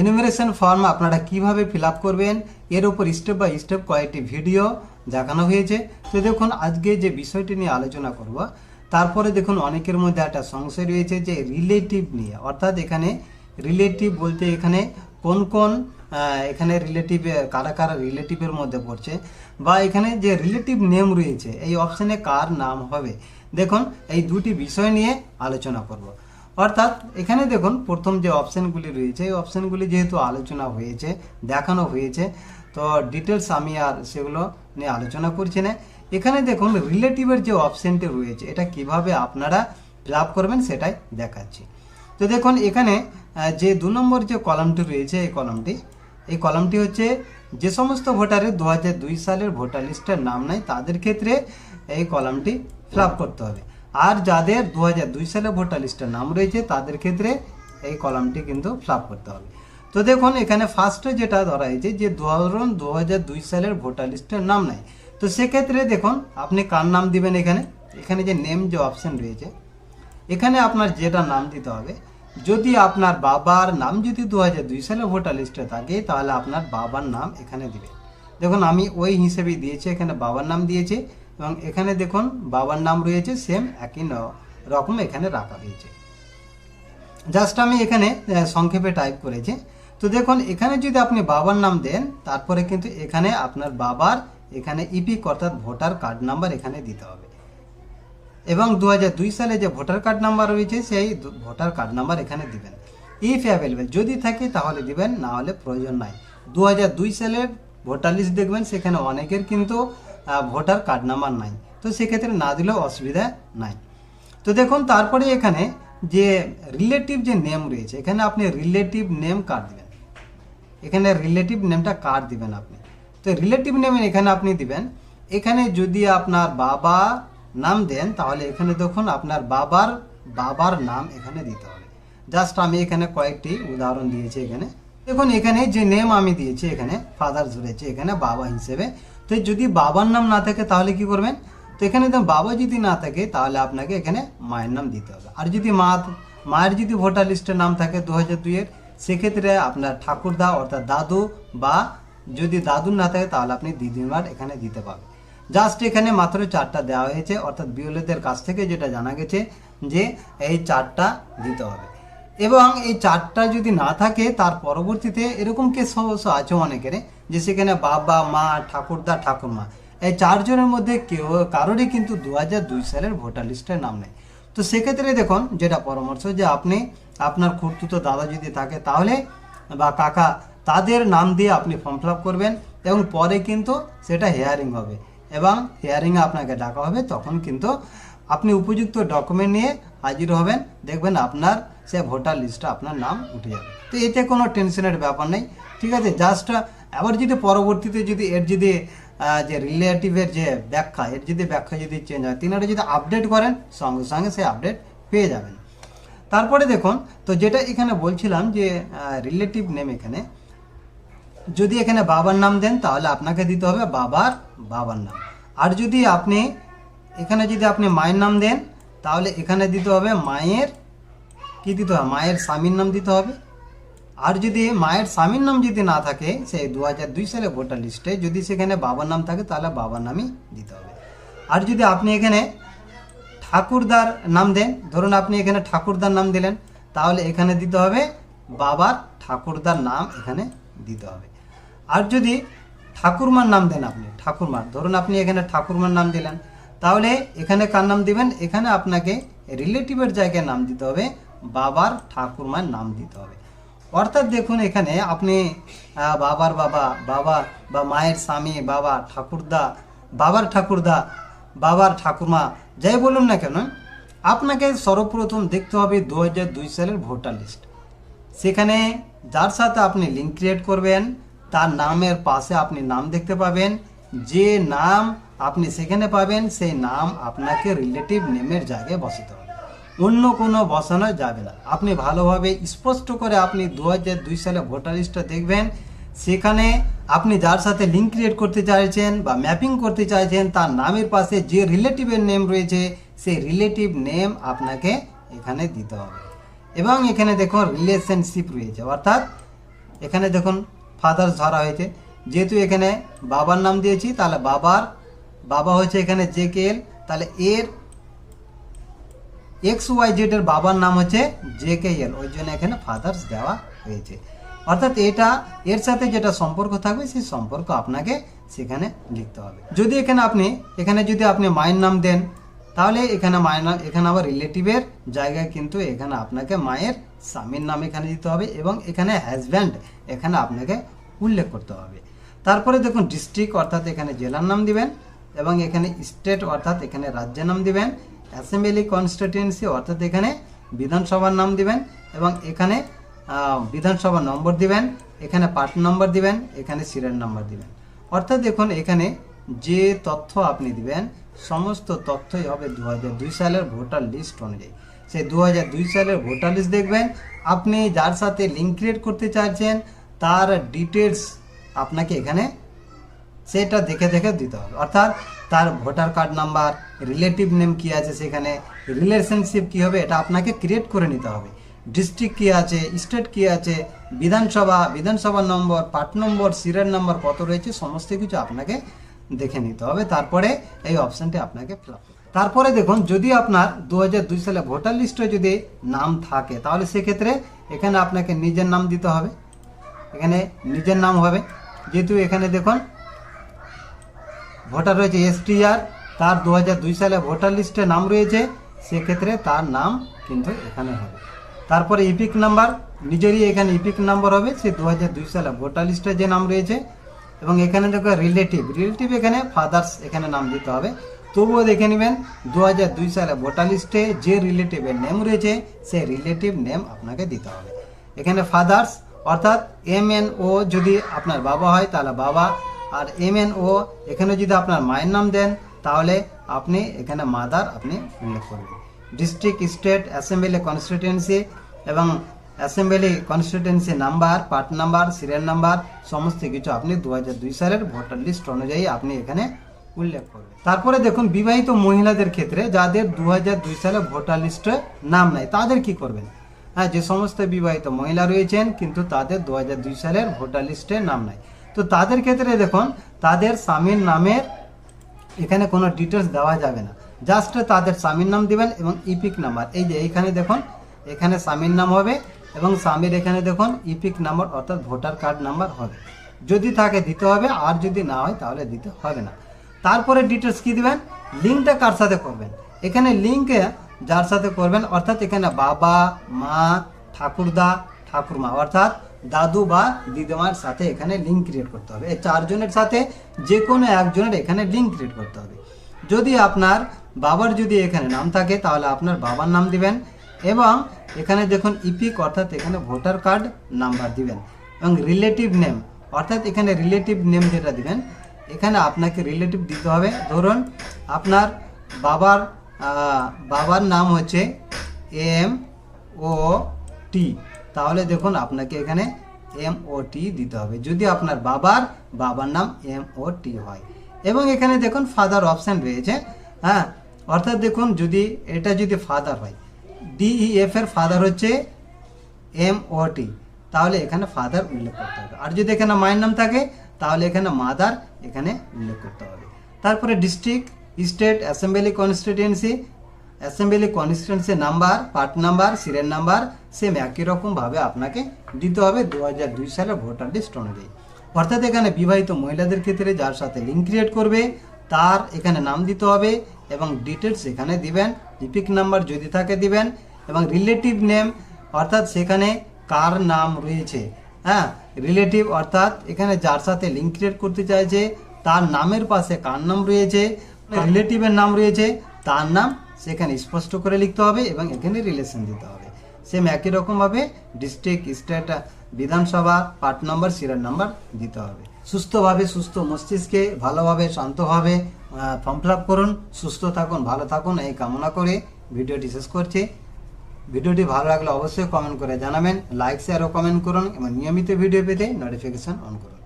Enumeration form আপনারা কীভাবে feel করবেন, এর উপর স্টেপ বাই স্টেপ কয়েকটি ভিডিও দেখানো হয়েছে। তো দেখুন, আজকে যে বিষয়টি নিয়ে আলোচনা করব, তারপরে দেখুন, অনেকের মধ্যে একটা সংশয় রয়েছে যে রিলেটিভ নিয়ে। অর্থাৎ এখানে রিলেটিভ বলতে এখানে কোন কোন এখানে রিলেটিভ কারা কারা রিলেটিভের মধ্যে পড়ছে, বা এখানে যে রিলেটিভ নেম রয়েছে, এই অপশানে কার নাম হবে। দেখুন, এই দুটি বিষয় নিয়ে আলোচনা করব। অর্থাৎ এখানে দেখুন প্রথম যে অপশানগুলি রয়েছে, এই অপশানগুলি যেহেতু আলোচনা হয়েছে, দেখানো হয়েছে, তো ডিটেলস আমি আর সেগুলো নিয়ে আলোচনা করছি না। এখানে দেখুন রিলেটিভের যে অপশানটি রয়েছে, এটা কীভাবে আপনারা ফিল করবেন সেটাই দেখাচ্ছি। তো দেখুন এখানে যে দু নম্বর যে কলামটি রয়েছে, এই কলামটি এই কলামটি হচ্ছে যে সমস্ত ভোটারের দু সালের ভোটার লিস্টের নাম নাই, তাদের ক্ষেত্রে এই কলামটি ফিল করতে হবে। আর যাদের দু দুই সালে ভোটার লিস্টের নাম রয়েছে, তাদের ক্ষেত্রে এই কলামটি কিন্তু ফিল করতে হবে। তো দেখুন, এখানে ফার্স্টে যেটা ধরা হয়েছে যে ধরুন দু দুই সালের ভোটার লিস্টের নাম নাই। তো সেক্ষেত্রে দেখুন, আপনি কার নাম দিবেন এখানে? এখানে যে নেম যে অপশন রয়েছে, এখানে আপনার যেটা নাম দিতে হবে, যদি আপনার বাবার নাম যদি দু দুই সালে ভোটার লিস্টে থাকে, তাহলে আপনার বাবার নাম এখানে দিবেন। দেখুন, আমি ওই হিসেবেই দিয়েছি, এখানে বাবার নাম দিয়েছি। এবং এখানে দেখুন, বাবার নাম রয়েছে সেম একই রকম এখানে রাখা হয়েছে। জাস্ট আমি এখানে সংক্ষেপে টাইপ করেছি। তো দেখুন, এখানে যদি আপনি বাবার নাম দেন, তারপরে কিন্তু এখানে আপনার বাবার, এখানে ইপিক অর্থাৎ ভোটার কার্ড নাম্বার এখানে দিতে হবে। এবং দু সালে যে ভোটার কার্ড নাম্বার রয়েছে, সেই ভোটার কার্ড নাম্বার এখানে দিবেন। ইফ অ্যাভেলেবেল যদি থাকে তাহলে দিবেন, না হলে প্রয়োজন নাই। দু সালের ভোটার লিস্ট দেখবেন, সেখানে অনেকের কিন্তু ভোটার কার্ড নাম্বার নাই। তো সেক্ষেত্রে না দিলেও অসুবিধা নাই। তো দেখুন, তারপরে এখানে যে রিলেটিভ যে নেম রয়েছে, এখানে আপনি রিলেটিভ নেম কার্ড দিবেন। এখানে রিলেটিভ নেমটা কার্ড দিবেন আপনি। তো রিলেটিভ নেম এখানে আপনি দিবেন। এখানে যদি আপনার বাবা নাম দেন, তাহলে এখানে দেখুন, আপনার বাবার বাবার নাম এখানে দিতে হবে। জাস্ট আমি এখানে কয়েকটি উদাহরণ দিয়েছি এখানে। দেখুন, এখানে যে নেম আমি দিয়েছি, এখানে ফাদার ধরেছি এখানে বাবা হিসেবে। তো যদি বাবার নাম না থাকে তাহলে কি করবেন? তো এখানে তো বাবা যদি না থাকে তাহলে আপনাকে এখানে মায়ের নাম দিতে হবে। আর যদি মা, মায়ের যদি ভোটার লিস্টের নাম থাকে দু হাজার দুইয়ের সেক্ষেত্রে আপনার ঠাকুরদা অর্থাৎ দাদু বা যদি দাদুর না থাকে তাহলে আপনি দিদিমার এখানে দিতে পারবেন। জাস্ট এখানে মাত্র চারটা দেওয়া হয়েছে, অর্থাৎ বিওলেদের কাছ থেকে যেটা জানা গেছে যে এই চারটা দিতে হবে। এবং এই চারটা যদি না থাকে, তার পরবর্তীতে এরকম কেস অবশ্য আছে অনেকের যে সেখানে বাবা, মা, ঠাকুরদা, ঠাকুরমা। এই চারজনের মধ্যে কেউ, কারোরই কিন্তু দু দুই সালের ভোটার লিস্টের নাম নেই। তো সেক্ষেত্রে দেখুন, যেটা পরামর্শ যে আপনি, আপনার খুঁড়তুতো দাদা যদি থাকে, তাহলে বা কাকা, তাদের নাম দিয়ে আপনি ফর্ম ফিল করবেন এবং পরে কিন্তু সেটা হেয়ারিং হবে। এবং হেয়ারিংয়ে আপনাকে ডাকা হবে, তখন কিন্তু আপনি উপযুক্ত ডকুমেন্ট নিয়ে হাজির হবেন। দেখবেন আপনার সে ভোটার লিস্টে আপনার নাম উঠে যাবে। তো এতে কোনো টেনশনের ব্যাপার নেই। ঠিক আছে? জাস্ট আবার যদি পরবর্তীতে যদি এর যদি যে রিলেটিভের যে ব্যাখ্যা, এর যদি ব্যাখ্যা যদি চেঞ্জ হয়, তিনারা যদি আপডেট করেন, সঙ্গে সঙ্গে সে আপডেট পেয়ে যাবেন। তারপরে দেখুন, তো যেটা এখানে বলছিলাম যে রিলেটিভ নেম এখানে, যদি এখানে বাবার নাম দেন, তাহলে আপনাকে দিতে হবে বাবার বাবার নাম। আর যদি আপনি, এখানে যদি আপনি মায়ের নাম দেন তাহলে এখানে দিতে হবে মায়ের, কি দিতে হবে? মায়ের স্বামীর নাম দিতে হবে। আর যদি মায়ের স্বামীর নাম যদি না থাকে, সেই দু হাজার দুই সালে ভোটার লিস্টে যদি সেখানে বাবার নাম থাকে, তাহলে বাবার নামই দিতে হবে। আর যদি আপনি এখানে ঠাকুরদার নাম দেন, ধরুন আপনি এখানে ঠাকুরদার নাম দিলেন, তাহলে এখানে দিতে হবে বাবার ঠাকুরদার নাম এখানে দিতে হবে। আর যদি ঠাকুরমার নাম দেন আপনি, ঠাকুরমার, ধরুন আপনি এখানে ঠাকুরমার নাম দিলেন তাহলে এখানে কার নাম দিবেন? এখানে আপনাকে রিলেটিভের জায়গায় নাম দিতে হবে, বাবার ঠাকুরমার নাম দিতে হবে। অর্থাৎ দেখুন এখানে আপনি বাবার বাবা বাবা বা মায়ের স্বামী, বাবা ঠাকুরদা, বাবার ঠাকুরদা, বাবার ঠাকুরমা, যাই বলুন না কেন, আপনাকে সর্বপ্রথম দেখতে হবে দু সালের ভোটার লিস্ট। সেখানে যার সাথে আপনি লিঙ্ক ক্রিয়েট করবেন, তার নামের পাশে আপনি নাম দেখতে পাবেন যে নাম আপনি সেখানে পাবেন, সেই নাম আপনাকে রিলেটিভ নেমের জায়গায় বসাতে হবে। অন্য কোনো বসানো যাবে না। আপনি ভালোভাবে স্পষ্ট করে আপনি দু দুই সালে ভোটার লিস্টটা দেখবেন। সেখানে আপনি যার সাথে লিঙ্ক ক্রিয়েট করতে চাইছেন বা ম্যাপিং করতে চাইছেন, তার নামের পাশে যে রিলেটিভের নেম রয়েছে, সেই রিলেটিভ নেম আপনাকে এখানে দিতে হবে। এবং এখানে দেখুন রিলেশনশিপ রয়েছে। অর্থাৎ এখানে দেখুন ফাদার্স ধরা হয়েছে। যেহেতু এখানে বাবার নাম দিয়েছি, তাহলে বাবার, বাবা হচ্ছে এখানে জে কে এল তাহলে এর এক্স ওয়াই জেড এর বাবার নাম হচ্ছে জে কে এল ওই জন্য এখানে ফাদার্স দেওয়া হয়েছে। অর্থাৎ এটা, এর সাথে যেটা সম্পর্ক থাকবে, সেই সম্পর্ক আপনাকে সেখানে লিখতে হবে। যদি এখানে আপনি, এখানে যদি আপনি মায়ের নাম দেন, তাহলে এখানে মায়ের নাম, এখানে আবার রিলেটিভের জায়গায় কিন্তু এখানে আপনাকে মায়ের স্বামীর নাম এখানে দিতে হবে এবং এখানে হাজব্যান্ড এখানে আপনাকে উল্লেখ করতে হবে। তারপরে দেখুন ডিস্ট্রিক্ট অর্থাৎ এখানে জেলার নাম দিবেন এবং এখানে স্টেট অর্থাৎ এখানে রাজ্যের নাম দিবেন। অ্যাসেম্বলি কনস্টিটিউয়েন্সি অর্থাৎ এখানে বিধানসভার নাম দিবেন এবং এখানে আহ, বিধানসভা নম্বর দিবেন এখানে পার্ট নম্বর দিবেন এখানে সিরিয়াল নাম্বার দিবেন। অর্থাৎ দেখুন এখানে যে তথ্য আপনি দিবেন সমস্ত তথ্যই হবে দু হাজার দুই সালের ভোটার লিস্ট অনুযায়ী। সেই দু সালের ভোটার লিস্ট দেখবেন আপনি যার সাথে লিঙ্ক ক্রিয়েট করতে চাইছেন তার ডিটেলস আপনাকে এখানে সেটা দেখে দেখে দিতে হবে। অর্থাৎ তার voter card number, relative name কি আছে সেখানে, রিলেশনশিপ কি হবে এটা আপনাকে ক্রিয়েট করে নিতে হবে। ডিস্ট্রিক্ট কি আছে, স্টেট কি আছে, বিধানসভা বিধানসভা নম্বর, পার্ট নম্বর সিরিয়াল নম্বর কত রয়েছে, সমস্ত কিছু আপনাকে দেখে নিতে হবে। তারপরে এই অপশানটি আপনাকে ফিল তারপরে দেখুন, যদি আপনার দু হাজার দুই সালে ভোটার লিস্টে যদি নাম থাকে, তাহলে সেক্ষেত্রে এখানে আপনাকে নিজের নাম দিতে হবে। এখানে নিজের নাম হবে। যেহেতু এখানে দেখুন, ভোটার রয়েছে এসটিআর, তার দু হাজার দুই সালে ভোটার লিস্টে নাম রয়েছে, সেক্ষেত্রে তার নাম কিন্তু এখানে হবে। তারপরে ইপিক নাম্বার, নিজেরই এখানে ইপিক নাম্বার হবে, সে দু হাজার দুই সালে ভোটার লিস্টে যে নাম রয়েছে, এবং এখানে দেখো রিলেটিভ রিলেটিভ এখানে ফাদার্স এখানে নাম দিতে হবে। তবুও দেখে নেবেন দু হাজার দুই সালে ভোটার লিস্টে যে রিলেটিভের নেম রয়েছে, সেই রিলেটিভ নেম আপনাকে দিতে হবে। এখানে ফাদার্স অর্থাৎ এম এন ও যদি আপনার বাবা হয়, তাহলে বাবা। আর এম এন ও এখানে যদি আপনার মায়ের নাম দেন, তাহলে আপনি এখানে মাদার আপনি উল্লেখ করবেন। ডিস্ট্রিক্ট স্টেট অ্যাসেম্বলি কনস্টিটিউয়েন্সি এবং assembly constituency number part number serial number সমস্ত কিছু আপনি দু হাজার দুই সালের ভোটার লিস্ট অনুযায়ী আপনি এখানে উল্লেখ করবেন। তারপরে দেখুন, বিবাহিত মহিলাদের ক্ষেত্রে যাদের দু হাজার দুই সালে ভোটার লিস্টে নাম নাই, তাদের কি করবেন? হ্যাঁ যে সমস্ত বিবাহিত মহিলা রয়েছেন, কিন্তু তাদের দু হাজার দুই সালের ভোটার লিস্টে নাম নাই। তো তাদের ক্ষেত্রে দেখুন, তাদের স্বামীর নামের এখানে কোনো ডিটেলস দেওয়া যাবে না। জাস্ট তাদের স্বামীর নাম দিবেন এবং ইপিক নাম্বার এই যে এইখানে দেখুন, এখানে স্বামীর নাম হবে এবং স্বামীর এখানে দেখুন ইপিক নাম্বার অর্থাৎ ভোটার কার্ড নাম্বার হবে। যদি থাকে দিতে হবে, আর যদি না হয়, তাহলে দিতে হবে না। তারপরে ডিটেলস কি দিবেন? লিঙ্কটা কার সাথে করবেন? এখানে লিঙ্কে যার সাথে করবেন, অর্থাৎ এখানে বাবা, মা, ঠাকুরদা, ঠাকুরমা, অর্থাৎ দাদু বা দিদিমার সাথে এখানে লিঙ্ক ক্রিয়েট করতে হবে। এই চারজনের সাথে যে কোনো একজনের এখানে লিঙ্ক ক্রিয়েট করতে হবে। যদি আপনার বাবার যদি এখানে নাম থাকে, তাহলে আপনার বাবার নাম দিবেন এবং এখানে দেখুন ইপিক অর্থাৎ এখানে ভোটার কার্ড নাম্বার দিবেন এবং রিলেটিভ নেম অর্থাৎ এখানে রিলেটিভ নেম যেটা দিবেন, এখানে আপনাকে রিলেটিভ দিতে হবে। ধরুন আপনার বাবার বাবার নাম হচ্ছে এম ও টি। তাহলে দেখুন আপনাকে এখানে এম ও টি দিতে হবে। যদি আপনার বাবার বাবার নাম এম ও টি হয়। এবং এখানে দেখুন ফাদার অপশান রয়েছে। হ্যাঁ অর্থাৎ দেখুন যদি, এটা যদি ফাদার হয় ডিইএফ এর ফাদার হচ্ছে এম ও টি। তাহলে এখানে ফাদার উল্লেখ করতে হবে। আর যদি এখানে মায়ের নাম থাকে, তাহলে এখানে মাদার এখানে উল্লেখ করতে হবে। তারপরে district state assembly constituency assembly constituency number, part number, serial number same একই রকমভাবে আপনাকে দিতে হবে দু হাজার দুই সালের ভোটার লিস্ট অনুযায়ী। অর্থাৎ এখানে বিবাহিত মহিলাদের ক্ষেত্রে যার সাথে লিঙ্ক ক্রিয়েট করবে, তার এখানে নাম দিতে হবে এবং ডিটেলস এখানে দিবেন ইপিক নাম্বার যদি থাকে দিবেন এবং রিলেটিভ নেম অর্থাৎ সেখানে কার নাম রয়েছে। হ্যাঁ রিলেটিভ অর্থাৎ এখানে যার সাথে লিঙ্ক ক্রিয়েট করতে চাইছে, তার নামের পাশে কার নাম রয়েছে রিলেটিভের নাম রয়েছে, তার নাম সেখানে স্পষ্ট করে লিখতে হবে এবং এখানে রিলেশন দিতে হবে। সেম একই রকমভাবে ডিস্ট্রিক্ট স্টেট বিধানসভা পার্ট নম্বর সিরিয়াল নাম্বার দিতে হবে। সুস্থভাবে সুস্থ মস্তিষ্কে ভালোভাবে শান্তভাবে ফর্ম ফিল করুন, সুস্থ থাকুন, ভালো থাকুন, এই কামনা করে ভিডিওটি শেষ করছি। ভিডিওটি ভালো লাগলে অবশ্যই কমেন্ট করে জানাবেন লাইক শেয়ার ও কমেন্ট করুন এবং নিয়মিত ভিডিও পেতে নোটিফিকেশন অন করুন।